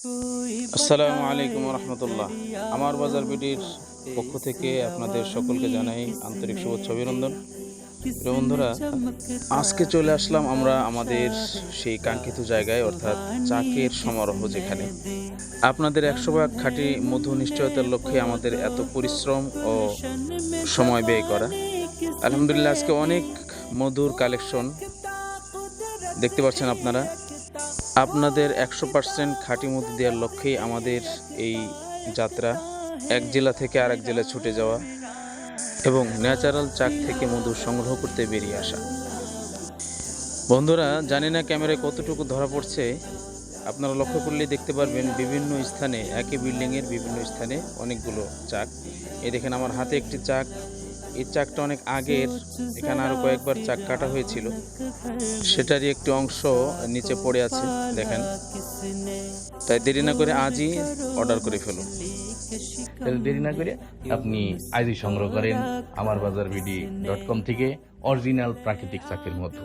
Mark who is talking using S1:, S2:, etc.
S1: আসসালামু আলাইকুম রহমতুল্লাহ আমার বাজার বিডির পক্ষ থেকে আপনাদের সকলকে জানাই আন্তরিক শুভেচ্ছা অভিনন্দন। বন্ধুরা, আজকে চলে আসলাম আমরা আমাদের সেই কাঙ্ক্ষিত জায়গায়, অর্থাৎ চাকের সমারোহ যেখানে। আপনাদের একশো ভাগ খাঁটি মধু নিশ্চয়তার লক্ষ্যে আমাদের এত পরিশ্রম ও সময় ব্যয় করা। আলহামদুলিল্লাহ, আজকে অনেক মধুর কালেকশন দেখতে পাচ্ছেন আপনারা। আপনাদের একশো পার্সেন্ট খাঁটি মধু দেওয়ার লক্ষ্যেই আমাদের এই যাত্রা। এক জেলা থেকে আরেক জেলায় ছুটে যাওয়া এবং ন্যাচারাল চাক থেকে মধু সংগ্রহ করতে বেরিয়ে আসা। বন্ধুরা, জানি না ক্যামেরায় কতটুকু ধরা পড়ছে। আপনারা লক্ষ্য করলেই দেখতে পারবেন বিভিন্ন স্থানে, একই বিল্ডিংয়ের বিভিন্ন স্থানে অনেকগুলো চাক। এই দেখেন, আমার হাতে একটি চাক। এই চাকটা অনেক আগের। এখানে আরও কয়েকবার চাক কাটা হয়েছিল। সেটারই একটি অংশ নিচে পড়ে আছে, দেখেন। তাই দেরি না করে আজই অর্ডার করে ফেলুন।
S2: দেরি না করে আপনি আইডি সংগ্রহ করেন, আমার বাজার বিডি ডট কম থেকে অরিজিনাল প্রাকৃতিক চাকের মধু